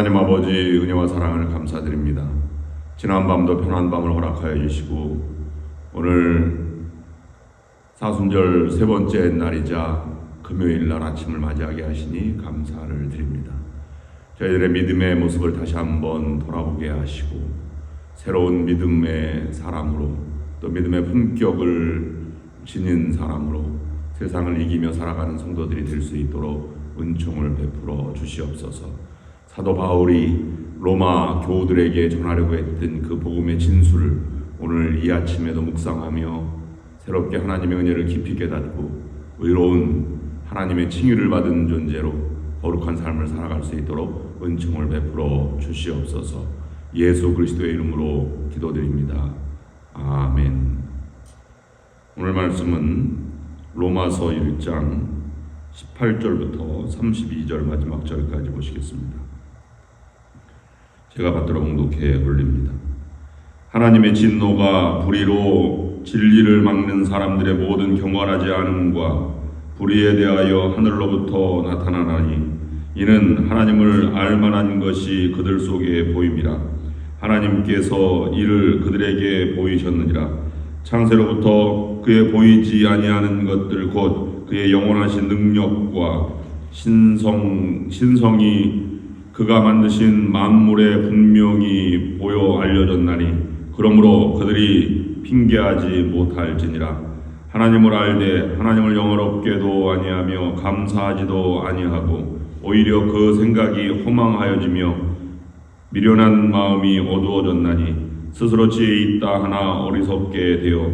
하나님 아버지 은혜와 사랑을 감사드립니다. 지난 밤도 편한 밤을 허락하여 주시고 오늘 사순절 세 번째 날이자 금요일 날 아침을 맞이하게 하시니 감사를 드립니다. 저희들의 믿음의 모습을 다시 한번 돌아보게 하시고 새로운 믿음의 사람으로 또 믿음의 품격을 지닌 사람으로 세상을 이기며 살아가는 성도들이 될 수 있도록 은총을 베풀어 주시옵소서. 사도 바울이 로마 교우들에게 전하려고 했던 그 복음의 진술을 오늘 이 아침에도 묵상하며 새롭게 하나님의 은혜를 깊이 깨닫고 의로운 하나님의 칭의를 받은 존재로 거룩한 삶을 살아갈 수 있도록 은총을 베풀어 주시옵소서. 예수 그리스도의 이름으로 기도드립니다. 아멘. 오늘 말씀은 로마서 1장 18절부터 32절 마지막 절까지 보시겠습니다. 제가 받들어 공독해 올립니다. 하나님의 진노가 불의로 진리를 막는 사람들의 모든 경건하지 않음과 불의에 대하여 하늘로부터 나타나나니 이는 하나님을 알만한 것이 그들 속에 보임이라 하나님께서 이를 그들에게 보이셨느니라 창세로부터 그의 보이지 아니하는 것들 곧 그의 영원하신 능력과 신성 신성이 그가 만드신 만물에 분명히 보여 알려졌나니 그러므로 그들이 핑계하지 못할지니라. 하나님을 알되 하나님을 영어롭게도 아니하며 감사하지도 아니하고 오히려 그 생각이 허망하여지며 미련한 마음이 어두워졌나니 스스로 지혜 있다 하나 어리석게 되어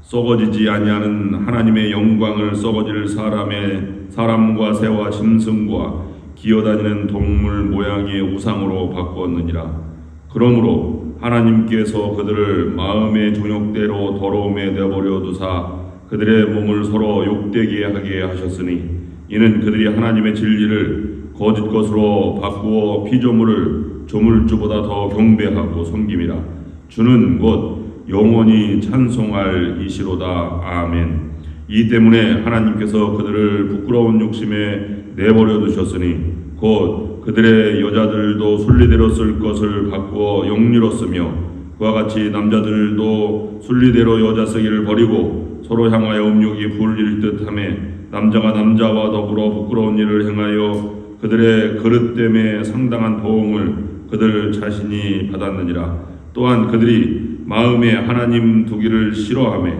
썩어지지 아니하는 하나님의 영광을 썩어질 사람의 사람과 새와 짐승과 기어다니는 동물 모양의 우상으로 바꾸었느니라. 그러므로 하나님께서 그들을 마음의 종욕대로 더러움에 내버려 두사 그들의 몸을 서로 욕되게 하게 하셨으니 이는 그들이 하나님의 진리를 거짓 것으로 바꾸어 피조물을 조물주보다 더 경배하고 섬김이라. 주는 곧 영원히 찬송할 이시로다. 아멘. 이 때문에 하나님께서 그들을 부끄러운 욕심에 내버려 두셨으니 곧 그들의 여자들도 순리대로 쓸 것을 바꾸어 영리로 쓰며 그와 같이 남자들도 순리대로 여자 쓰기를 버리고 서로 향하여 음욕이 불릴 듯함에 남자가 남자와 더불어 부끄러운 일을 행하여 그들의 그릇됨에 상당한 도움을 그들 자신이 받았느니라. 또한 그들이 마음에 하나님 두기를 싫어하며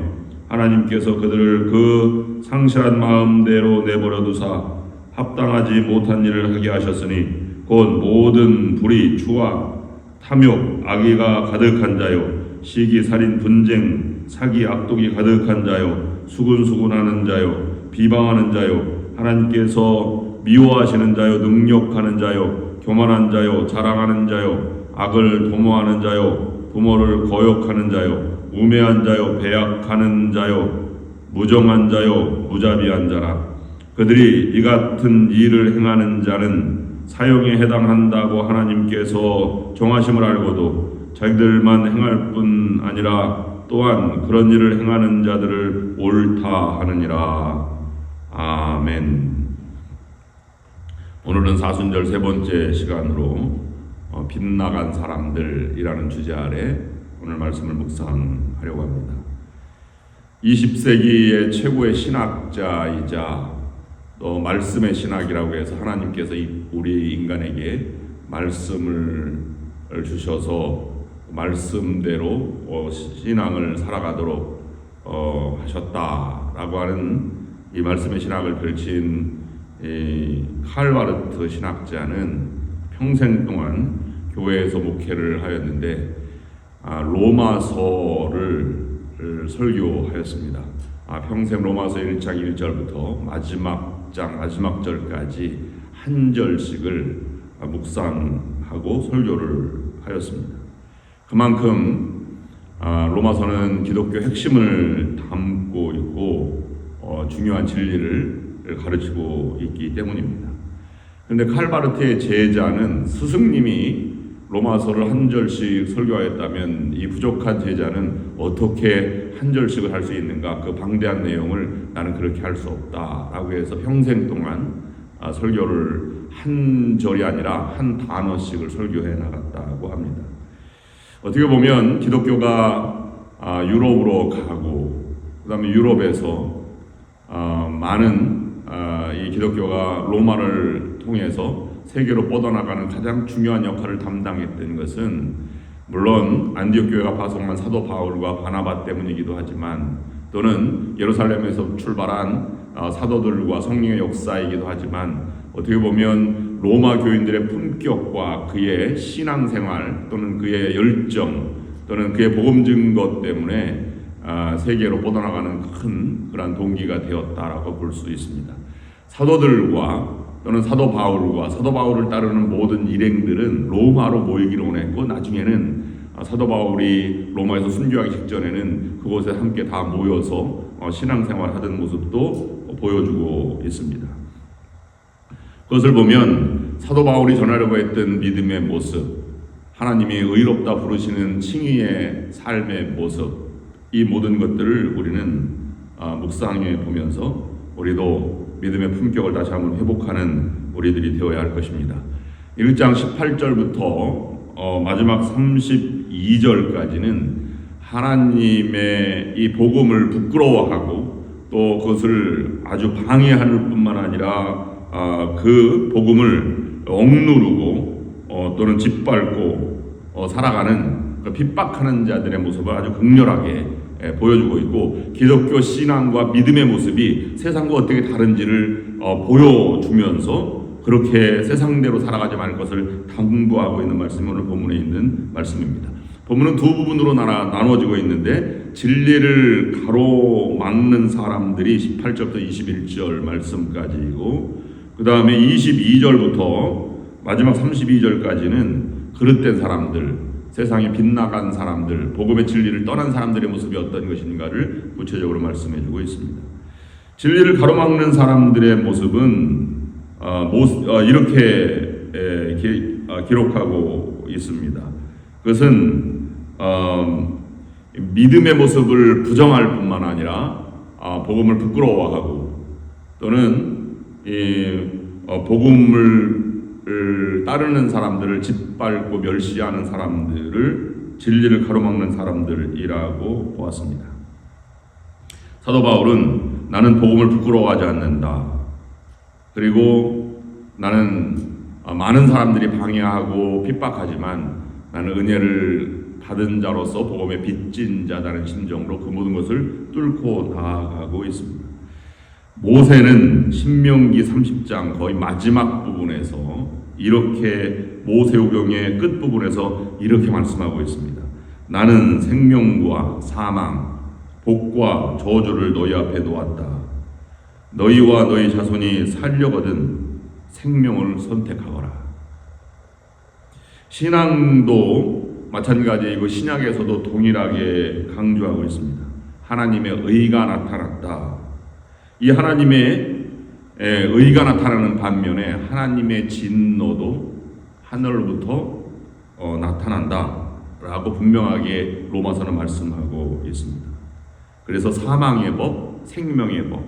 하나님께서 그들을 그 상실한 마음대로 내버려 두사 합당하지 못한 일을 하게 하셨으니 곧 모든 불의 추악 탐욕 악의가 가득한 자요 시기 살인 분쟁 사기 악독이 가득한 자요 수군수군하는 자요 비방하는 자요 하나님께서 미워하시는 자요 능력하는 자요 교만한 자요 자랑하는 자요 악을 도모하는 자요 부모를 거역하는 자요 우매한 자요 배약하는 자요 무정한 자요 무자비한 자라 그들이 이 같은 일을 행하는 자는 사형에 해당한다고 하나님께서 정하심을 알고도 자기들만 행할 뿐 아니라 또한 그런 일을 행하는 자들을 옳다 하느니라. 아멘. 오늘은 사순절 세 번째 시간으로 어, 빗나간 사람들이라는 주제 아래 오늘 말씀을 묵상하려고 합니다. 20세기의 최고의 신학자이자 또 말씀의 신학이라고 해서 하나님께서 우리 인간에게 말씀을 주셔서 말씀대로 어, 신앙을 살아가도록 어, 하셨다라고 하는 이 말씀의 신학을 펼친 칼바르트 신학자는 평생 동안 교회에서 목회를 하였는데 아, 로마서를 설교하였습니다. 아, 평생 로마서 1장 1절부터 마지막 장 마지막 절까지 한 절씩을 묵상하고 설교를 하였습니다. 그만큼 아, 로마서는 기독교 핵심을 담고 있고 어, 중요한 진리를 가르치고 있기 때문입니다. 그런데 칼바르트의 제자는 스승님이 로마서를 한 절씩 설교하였다면 이 부족한 제자는 어떻게 한 절씩을 할 수 있는가? 그 방대한 내용을 나는 그렇게 할 수 없다라고 해서 평생 동안 아, 설교를 한 절이 아니라 한 단어씩을 설교해 나갔다고 합니다. 어떻게 보면 기독교가 아, 유럽으로 가고 그다음에 유럽에서 아, 많은 아, 이 기독교가 로마를 통해서 세계로 뻗어나가는 가장 중요한 역할을 담당했던 것은 물론 안디옥 교회가 파송한 사도 바울과 바나바 때문이기도 하지만 또는 예루살렘에서 출발한 아, 사도들과 성령의 역사이기도 하지만 어떻게 보면 로마 교인들의 품격과 그의 신앙생활 또는 그의 열정 또는 그의 복음 증거 때문에 아, 세계로 뻗어나가는 큰 그러한 동기가 되었다라고 볼 수 있습니다. 사도들과 또는 사도 바울과 사도 바울을 따르는 모든 일행들은 로마로 모이기로 원했고 나중에는 아, 사도 바울이 로마에서 순교하기 직전에는 그곳에 함께 다 모여서 어, 신앙생활 하던 모습도 보여주고 있습니다. 그것을 보면 사도 바울이 전하려고 했던 믿음의 모습, 하나님이 의롭다 부르시는 칭의의 삶의 모습, 이 모든 것들을 우리는 아, 묵상해 보면서 우리도 믿음의 품격을 다시 한번 회복하는 우리들이 되어야 할 것입니다. 1장 18절부터 어, 마지막 32절까지는 하나님의 이 복음을 부끄러워하고 또 그것을 아주 방해하는 뿐만 아니라 아, 그 복음을 억누르고 어, 또는 짓밟고 어, 살아가는 그 핍박하는 자들의 모습을 아주 극렬하게 예, 보여주고 있고 기독교 신앙과 믿음의 모습이 세상과 어떻게 다른지를 어, 보여주면서 그렇게 세상대로 살아가지 말을 것을 당부하고 있는 말씀이 오늘 본문에 있는 말씀입니다. 본문은 두 부분으로 나눠, 나눠지고 있는데 진리를 가로막는 사람들이 18절부터 21절 말씀까지이고 그 다음에 22절부터 마지막 32절까지는 그릇된 사람들 세상에 빗나간 사람들, 복음의 진리를 떠난 사람들의 모습이 어떤 것인가를 구체적으로 말씀해 주고 있습니다. 진리를 가로막는 사람들의 모습은 어, 모, 어, 이렇게 에, 기, 어, 기록하고 있습니다. 그것은 어, 믿음의 모습을 부정할 뿐만 아니라 어, 복음을 부끄러워하고 또는 이, 어, 복음을 을 따르는 사람들을 짓밟고 멸시하는 사람들을 진리를 가로막는 사람들이라고 보았습니다. 사도 바울은 나는 복음을 부끄러워하지 않는다. 그리고 나는 어, 많은 사람들이 방해하고 핍박하지만 나는 은혜를 받은 자로서 복음의 빚진 자라는 심정으로 그 모든 것을 뚫고 나아가고 있습니다. 모세는 신명기 30장 거의 마지막 부분에서 이렇게 모세오경의 끝 부분에서 이렇게 말씀하고 있습니다. 나는 생명과 사망, 복과 저주를 너희 앞에 놓았다. 너희와 너희 자손이 살려거든 생명을 선택하거라. 신앙도 마찬가지이고 신약에서도 동일하게 강조하고 있습니다. 하나님의 의가 나타났다. 이 하나님의 의가 나타나는 반면에 하나님의 진노도 하늘로부터 어, 나타난다라고 분명하게 로마서는 말씀하고 있습니다. 그래서 사망의 법, 생명의 법,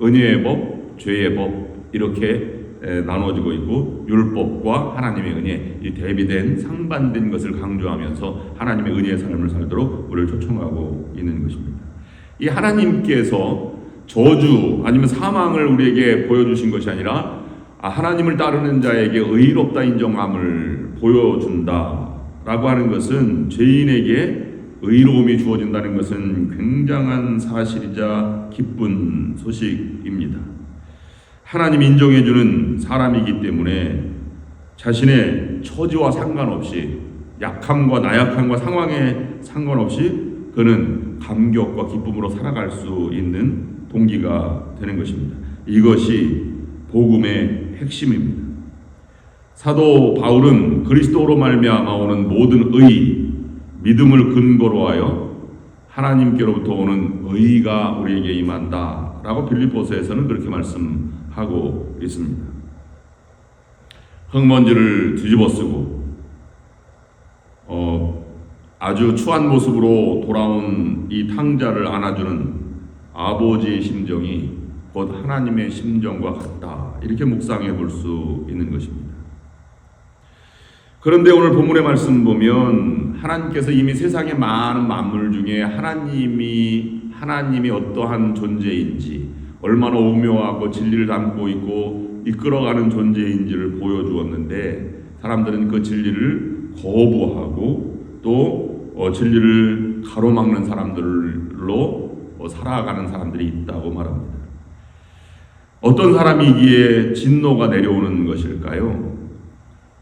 은혜의 법, 죄의 법 이렇게 에, 나눠지고 있고 율법과 하나님의 은혜 이 대비된 상반된 것을 강조하면서 하나님의 은혜의 삶을 살도록 우리를 초청하고 있는 것입니다. 이 하나님께서 저주 아니면 사망을 우리에게 보여주신 것이 아니라 아, 하나님을 따르는 자에게 의롭다 인정함을 보여준다라고 하는 것은 죄인에게 의로움이 주어진다는 것은 굉장한 사실이자 기쁜 소식입니다. 하나님 인정해주는 사람이기 때문에 자신의 처지와 상관없이 약함과 나약함과 상황에 상관없이 그는 감격과 기쁨으로 살아갈 수 있는 동기가 되는 것입니다. 이것이 복음의 핵심입니다. 사도 바울은 그리스도로 말미암아 오는 모든 의, 믿음을 근거로 하여 하나님께로부터 오는 의가 우리에게 임한다라고 빌립보서에서는 그렇게 말씀하고 있습니다. 흙먼지를 뒤집어쓰고 어, 아주 추한 모습으로 돌아온 이 탕자를 안아주는 아버지의 심정이 곧 하나님의 심정과 같다. 이렇게 묵상해 볼 수 있는 것입니다. 그런데 오늘 본문의 말씀 보면 하나님께서 이미 세상의 많은 만물 중에 하나님이 하나님이 어떠한 존재인지 얼마나 오묘하고 진리를 담고 있고 이끌어가는 존재인지를 보여주었는데 사람들은 그 진리를 거부하고 또 어, 진리를 가로막는 사람들로 어, 살아가는 사람들이 있다고 말합니다. 어떤 사람이기에 진노가 내려오는 것일까요?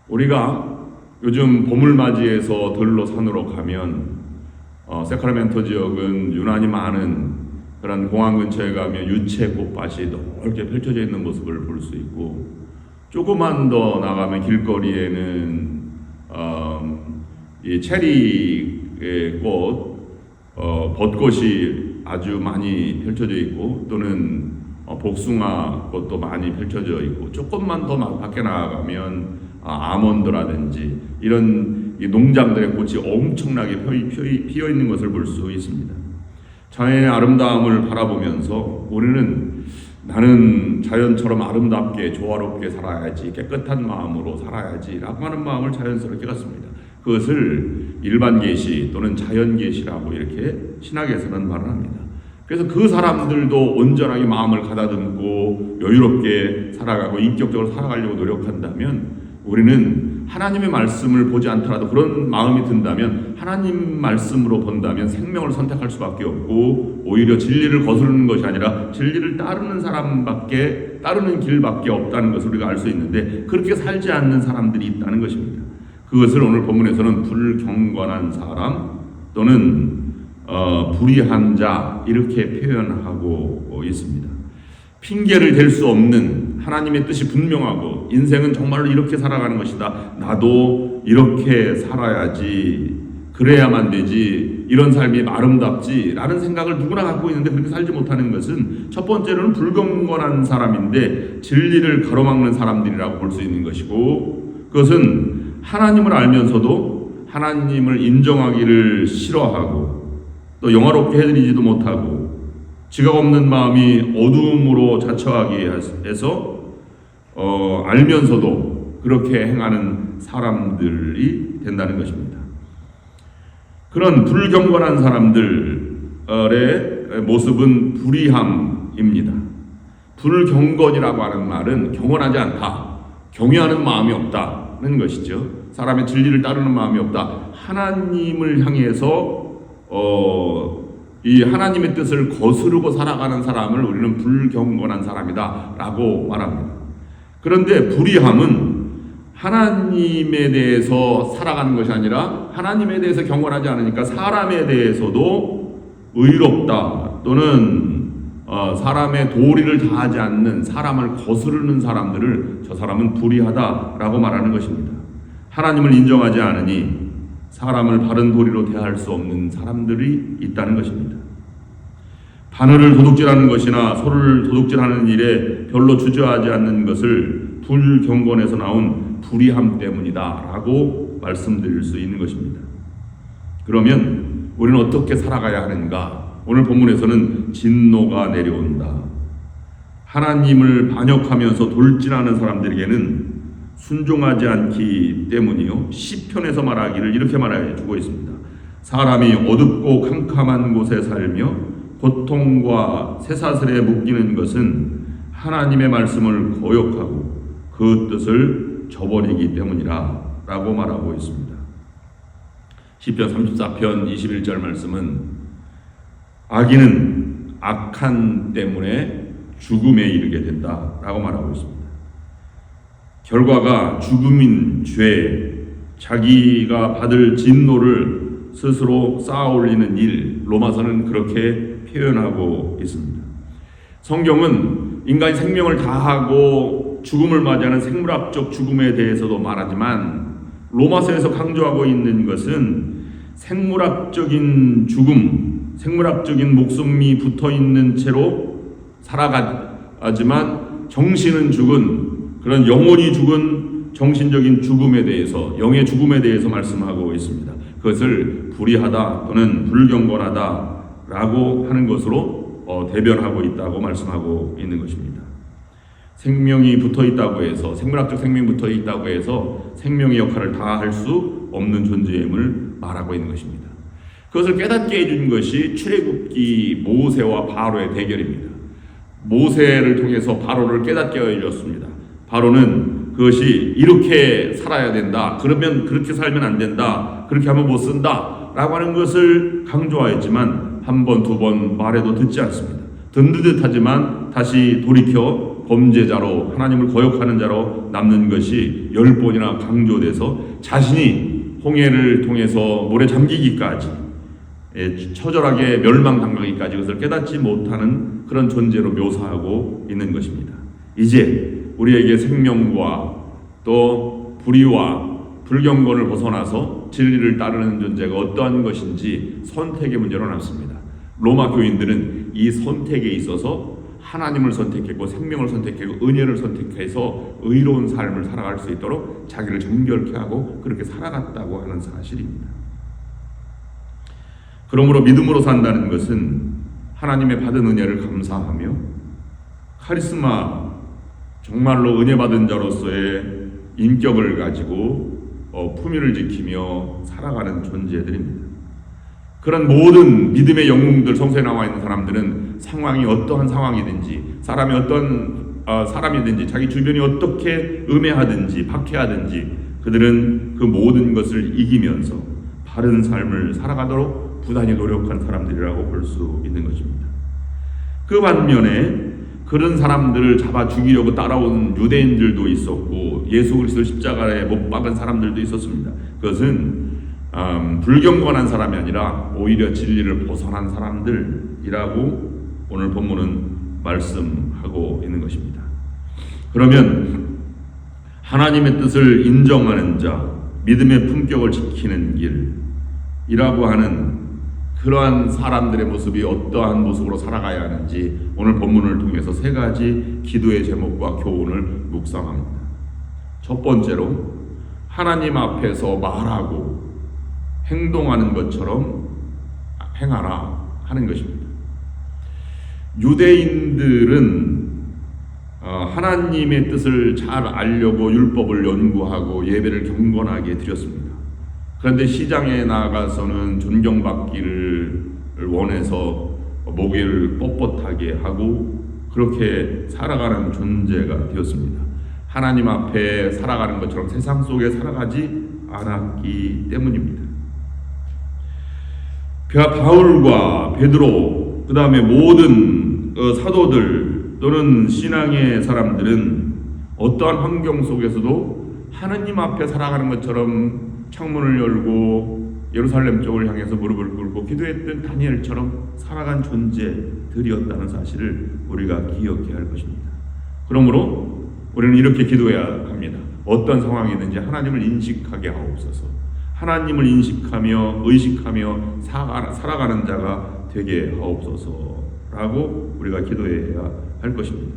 우리가 요즘 봄을 맞이해서 들로 산으로 가면 어, 세크라멘토 지역은 유난히 많은 그런 공항 근처에 가면 유채 꽃밭이 넓게 펼쳐져 있는 모습을 볼 수 있고 조금만 더 나가면 길거리에는 어, 이 체리의 꽃 어, 벚꽃이 아주 많이 펼쳐져 있고 또는 어, 복숭아 꽃도 많이 펼쳐져 있고 조금만 더 나- 밖에 나가면 아, 아몬드라든지 이런 이 농장들의 꽃이 엄청나게 피어 있는 것을 볼 수 있습니다. 자연의 아름다움을 바라보면서 우리는 나는 자연처럼 아름답게 조화롭게 살아야지 깨끗한 마음으로 살아야지라고 하는 마음을 자연스럽게 갖습니다. 그것을 일반 계시 또는 자연 계시라고 이렇게 신학에서는 말을 합니다. 그래서 그 사람들도 온전하게 마음을 가다듬고 여유롭게 살아가고 인격적으로 살아가려고 노력한다면 우리는 하나님의 말씀을 보지 않더라도 그런 마음이 든다면 하나님 말씀으로 본다면 생명을 선택할 수밖에 없고 오히려 진리를 거스르는 것이 아니라 진리를 따르는 사람밖에 따르는 길밖에 없다는 것을 우리가 알 수 있는데 그렇게 살지 않는 사람들이 있다는 것입니다. 그것을 오늘 본문에서는 불경건한 사람 또는 어, 불의한 자 이렇게 표현하고 있습니다. 핑계를 댈 수 없는 하나님의 뜻이 분명하고 인생은 정말로 이렇게 살아가는 것이다. 나도 이렇게 살아야지. 그래야만 되지. 이런 삶이 아름답지 라는 생각을 누구나 갖고 있는데 그렇게 살지 못하는 것은 첫 번째로는 불경건한 사람인데 진리를 가로막는 사람들이라고 볼 수 있는 것이고 그것은 하나님을 알면서도 하나님을 인정하기를 싫어하고 또 영화롭게 해드리지도 못하고 지각 없는 마음이 어두움으로 자처하게 해서 어, 알면서도 그렇게 행하는 사람들이 된다는 것입니다. 그런 불경건한 사람들의 모습은 불의함입니다. 불경건이라고 하는 말은 경건하지 않다, 경외하는 마음이 없다는 것이죠. 사람의 진리를 따르는 마음이 없다. 하나님을 향해서 어, 이 하나님의 뜻을 거스르고 살아가는 사람을 우리는 불경건한 사람이다라고 말합니다. 그런데 불의함은 하나님에 대해서 살아가는 것이 아니라 하나님에 대해서 경건하지 않으니까 사람에 대해서도 의롭다 또는 어, 사람의 도리를 다하지 않는 사람을 거스르는 사람들을 저 사람은 불의하다라고 말하는 것입니다. 하나님을 인정하지 않으니 사람을 바른 도리로 대할 수 없는 사람들이 있다는 것입니다. 바늘을 도둑질하는 것이나 소를 도둑질하는 일에 별로 주저하지 않는 것을 불경건에서 나온 불의함 때문이다라고 말씀드릴 수 있는 것입니다. 그러면 우리는 어떻게 살아가야 하는가? 오늘 본문에서는 진노가 내려온다. 하나님을 반역하면서 돌진하는 사람들에게는 순종하지 않기 때문이요. 시편에서 말하기를 이렇게 말해 주고 있습니다. 사람이 어둡고 캄캄한 곳에 살며 고통과 쇠사슬에 묶이는 것은 하나님의 말씀을 거역하고 그 뜻을 저버리기 때문이라 라고 말하고 있습니다. 시편 34편 21절 말씀은 악인은 악한 때문에 죽음에 이르게 된다라고 말하고 있습니다. 결과가 죽음인 죄, 자기가 받을 진노를 스스로 쌓아 올리는 일, 로마서는 그렇게 표현하고 있습니다. 성경은 인간이 생명을 다하고 죽음을 맞이하는 생물학적 죽음에 대해서도 말하지만 로마서에서 강조하고 있는 것은 생물학적인 죽음, 생물학적인 목숨이 붙어 있는 채로 살아가지만 정신은 죽은 그런 영혼이 죽은 정신적인 죽음에 대해서 영의 죽음에 대해서 말씀하고 있습니다. 그것을 불의하다 또는 불경건하다라고 하는 것으로 어, 대변하고 있다고 말씀하고 있는 것입니다. 생명이 붙어 있다고 해서 생물학적 생명이 붙어 있다고 해서 생명의 역할을 다 할 수 없는 존재임을 말하고 있는 것입니다. 그것을 깨닫게 해준 것이 출애굽기 모세와 바로의 대결입니다. 모세를 통해서 바로를 깨닫게 해줬습니다. 바로는 그것이 이렇게 살아야 된다. 그러면 그렇게 살면 안 된다. 그렇게 하면 못 쓴다. 라고 하는 것을 강조하였지만 한 번, 두 번 말해도 듣지 않습니다. 듣는 듯 하지만 다시 돌이켜 범죄자로 하나님을 거역하는 자로 남는 것이 열 번이나 강조돼서 자신이 홍해를 통해서 물에 잠기기까지 예, 처절하게 멸망당하기까지 그것을 깨닫지 못하는 그런 존재로 묘사하고 있는 것입니다. 이제 우리에게 생명과 또 불의와 불경건을 벗어나서 진리를 따르는 존재가 어떠한 것인지 선택의 문제로 남습니다. 로마 교인들은 이 선택에 있어서 하나님을 선택했고 생명을 선택했고 은혜를 선택해서 의로운 삶을 살아갈 수 있도록 자기를 정결케 하고 그렇게 살아갔다고 하는 사실입니다. 그러므로 믿음으로 산다는 것은 하나님의 받은 은혜를 감사하며 카리스마 정말로 은혜 받은 자로서의 인격을 가지고 어, 품위를 지키며 살아가는 존재들입니다. 그런 모든 믿음의 영웅들 성서에 나와 있는 사람들은 상황이 어떠한 상황이든지 사람이 어떤 어, 사람이든지 자기 주변이 어떻게 음해하든지 박해하든지 그들은 그 모든 것을 이기면서 바른 삶을 살아가도록 부단히 노력한 사람들이라고 볼 수 있는 것입니다. 그 반면에 그런 사람들을 잡아 죽이려고 따라온 유대인들도 있었고 예수 그리스도 십자가에 못 박은 사람들도 있었습니다. 그것은 음, 불경건한 사람이 아니라 오히려 진리를 벗어난 사람들이라고 오늘 본문은 말씀하고 있는 것입니다. 그러면 하나님의 뜻을 인정하는 자, 믿음의 품격을 지키는 길이라고 하는 그러한 사람들의 모습이 어떠한 모습으로 살아가야 하는지 오늘 본문을 통해서 세 가지 기도의 제목과 교훈을 묵상합니다. 첫 번째로 하나님 앞에서 말하고 행동하는 것처럼 행하라 하는 것입니다. 유대인들은 어, 하나님의 뜻을 잘 알려고 율법을 연구하고 예배를 경건하게 드렸습니다. 그런데 시장에 나가서는 존경받기를 원해서 목을 뻣뻣하게 하고 그렇게 살아가는 존재가 되었습니다. 하나님 앞에 살아가는 것처럼 세상 속에 살아가지 않았기 때문입니다. 바울과 베드로 그 다음에 모든 어, 사도들 또는 신앙의 사람들은 어떠한 환경 속에서도 하나님 앞에 살아가는 것처럼 창문을 열고 예루살렘 쪽을 향해서 무릎을 꿇고 기도했던 다니엘처럼 살아간 존재들이었다는 사실을 우리가 기억해야 할 것입니다. 그러므로 우리는 이렇게 기도해야 합니다. 어떤 상황이든지 하나님을 인식하게 하옵소서. 하나님을 인식하며 의식하며 살아가는 자가 되게 하옵소서라고 우리가 기도해야 할 것입니다.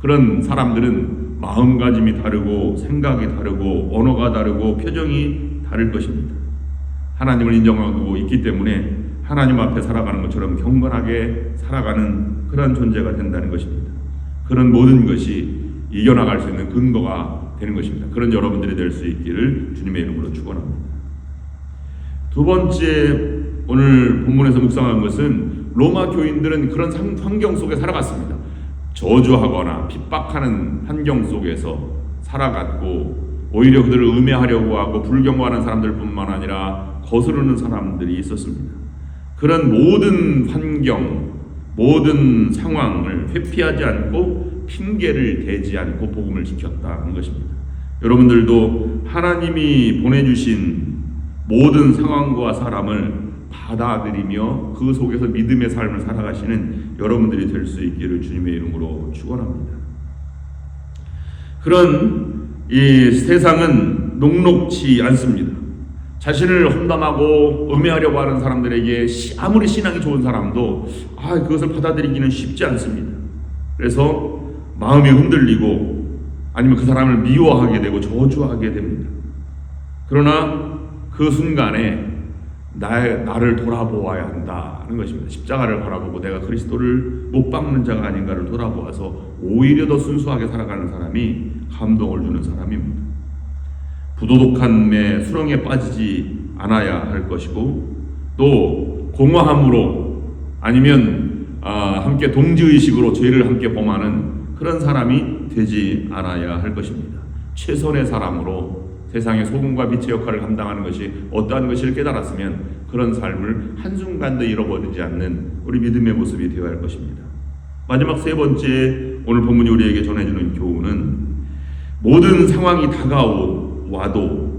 그런 사람들은 마음가짐이 다르고 생각이 다르고 언어가 다르고 표정이 다를 것입니다. 하나님을 인정하고 있기 때문에 하나님 앞에 살아가는 것처럼 경건하게 살아가는 그런 존재가 된다는 것입니다. 그런 모든 것이 이겨나갈 수 있는 근거가 되는 것입니다. 그런 여러분들이 될 수 있기를 주님의 이름으로 축원합니다. 두 번째 오늘 본문에서 묵상한 것은 로마 교인들은 그런 환경 속에 살아갔습니다. 저주하거나 핍박하는 환경 속에서 살아갔고 오히려 그들을 음해하려고 하고 불경화하는 사람들뿐만 아니라 거스르는 사람들이 있었습니다. 그런 모든 환경, 모든 상황을 회피하지 않고 핑계를 대지 않고 복음을 지켰다는 것입니다. 여러분들도 하나님이 보내주신 모든 상황과 사람을 받아들이며 그 속에서 믿음의 삶을 살아가시는 여러분들이 될 수 있기를 주님의 이름으로 축원합니다. 그런 이 세상은 녹록치 않습니다. 자신을 험담하고 음해하려고 하는 사람들에게 아무리 신앙이 좋은 사람도 아 그것을 받아들이기는 쉽지 않습니다. 그래서 마음이 흔들리고 아니면 그 사람을 미워하게 되고 저주하게 됩니다. 그러나 그 순간에 나, 나를 돌아보아야 한다는 것입니다. 십자가를 바라보고 내가 그리스도를 못 박는 자가 아닌가를 돌아보아서 오히려 더 순수하게 살아가는 사람이 감동을 주는 사람입니다. 부도덕함의 수렁에 빠지지 않아야 할 것이고 또 공허함으로 아니면 아, 함께 동지의식으로 죄를 함께 범하는 그런 사람이 되지 않아야 할 것입니다. 최선의 사람으로 세상의 소금과 빛의 역할을 감당하는 것이 어떠한 것을 깨달았으면 그런 삶을 한순간도 잃어버리지 않는 우리 믿음의 모습이 되어야 할 것입니다. 마지막 세 번째 오늘 본문이 우리에게 전해주는 교훈은 모든 상황이 다가와도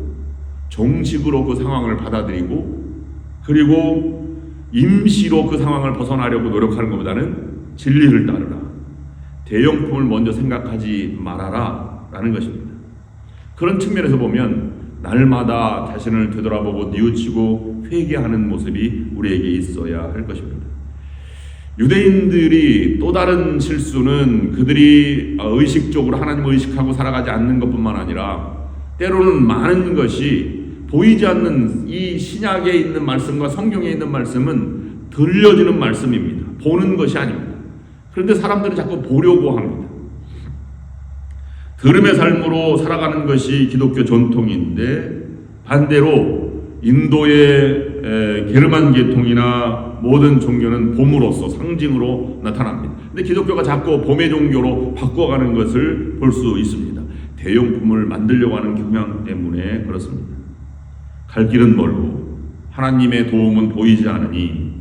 정식으로 그 상황을 받아들이고 그리고 임시로 그 상황을 벗어나려고 노력하는 것보다는 진리를 따르라. 대형품을 먼저 생각하지 말아라. 라는 것입니다. 그런 측면에서 보면 날마다 자신을 되돌아보고 뉘우치고 회개하는 모습이 우리에게 있어야 할 것입니다. 유대인들이 또 다른 실수는 그들이 의식적으로 하나님을 의식하고 살아가지 않는 것뿐만 아니라 때로는 많은 것이 보이지 않는 이 신약에 있는 말씀과 성경에 있는 말씀은 들려지는 말씀입니다. 보는 것이 아닙니다. 그런데 사람들은 자꾸 보려고 합니다. 들음의 삶으로 살아가는 것이 기독교 전통인데 반대로 인도의 게르만 계통이나 모든 종교는 봄으로서 상징으로 나타납니다. 근데 기독교가 자꾸 봄의 종교로 바꿔가는 것을 볼 수 있습니다. 대용품을 만들려고 하는 경향 때문에 그렇습니다. 갈 길은 멀고 하나님의 도움은 보이지 않으니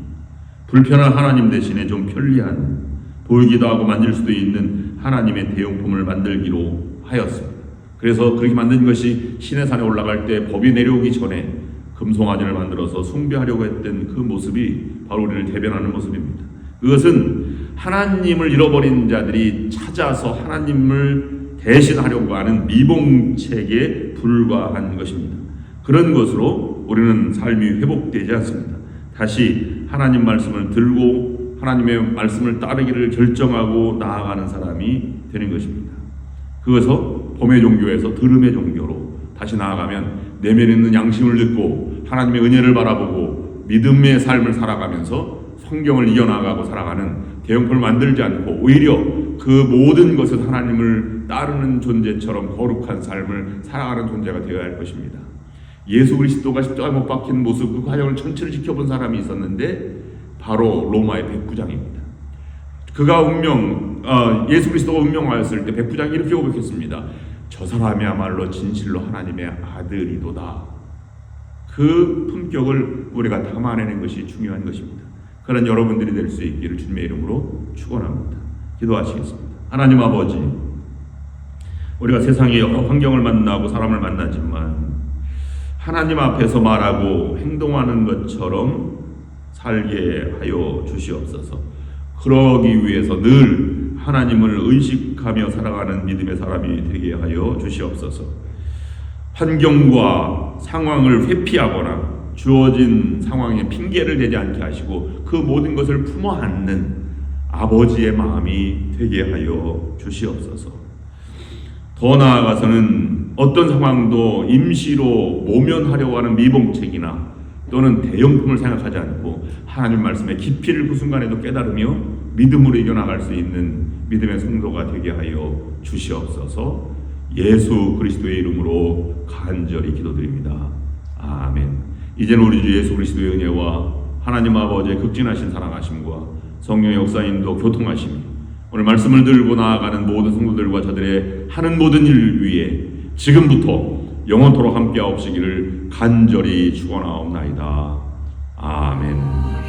불편한 하나님 대신에 좀 편리한 보이기도 하고 만질 수도 있는 하나님의 대용품을 만들기로 하였습니다. 그래서 그렇게 만든 것이 신의 산에 올라갈 때 법이 내려오기 전에 금송아지를 만들어서 숭배하려고 했던 그 모습이 바로 우리를 대변하는 모습입니다. 그것은 하나님을 잃어버린 자들이 찾아서 하나님을 대신하려고 하는 미봉책에 불과한 것입니다. 그런 것으로 우리는 삶이 회복되지 않습니다. 다시 하나님 말씀을 들고 하나님의 말씀을 따르기를 결정하고 나아가는 사람이 되는 것입니다. 그것서 봄의 종교에서 들음의 종교로 다시 나아가면 내면에 있는 양심을 듣고 하나님의 은혜를 바라보고 믿음의 삶을 살아가면서 성경을 이겨나가고 살아가는 대형품을 만들지 않고 오히려 그 모든 것을 하나님을 따르는 존재처럼 거룩한 삶을 살아가는 존재가 되어야 할 것입니다. 예수 그리스도가 십자가에 못 박힌 모습 그 과정을 전체를 지켜본 사람이 있었는데 바로 로마의 백부장입니다. 그가 운명 어, 예수 그리스도가 운명하였을 때 백부장이 이렇게 고백했습니다. 저 사람이야말로 진실로 하나님의 아들이도다. 그 품격을 우리가 담아내는 것이 중요한 것입니다. 그런 여러분들이 될 수 있기를 주님의 이름으로 축원합니다. 기도하시겠습니다. 하나님 아버지, 우리가 여러 환경을 만나고 사람을 만나지만 하나님 앞에서 말하고 행동하는 것처럼 살게 하여 주시옵소서. 그러기 위해서 늘 하나님을 의식하며 살아가는 믿음의 사람이 되게 하여 주시옵소서. 환경과 상황을 회피하거나 주어진 상황에 핑계를 대지 않게 하시고 그 모든 것을 품어 안는 아버지의 마음이 되게 하여 주시옵소서. 더 나아가서는 어떤 상황도 임시로 모면하려고 하는 미봉책이나 또는 대형품을 생각하지 않고 하나님 말씀의 깊이를 그 순간에도 깨달으며 믿음으로 이겨나갈 수 있는 믿음의 성도가 되게 하여 주시옵소서 예수 그리스도의 이름으로 간절히 기도드립니다. 아멘. 이제는 우리 주 예수 그리스도의 은혜와 하나님 아버지의 극진하신 사랑하심과 성령의 역사인도 교통하심이 오늘 말씀을 들고 나아가는 모든 성도들과 저들의 하는 모든 일 위에 지금부터 영원토록 함께하옵시기를 간절히 축원하옵나이다. 아멘.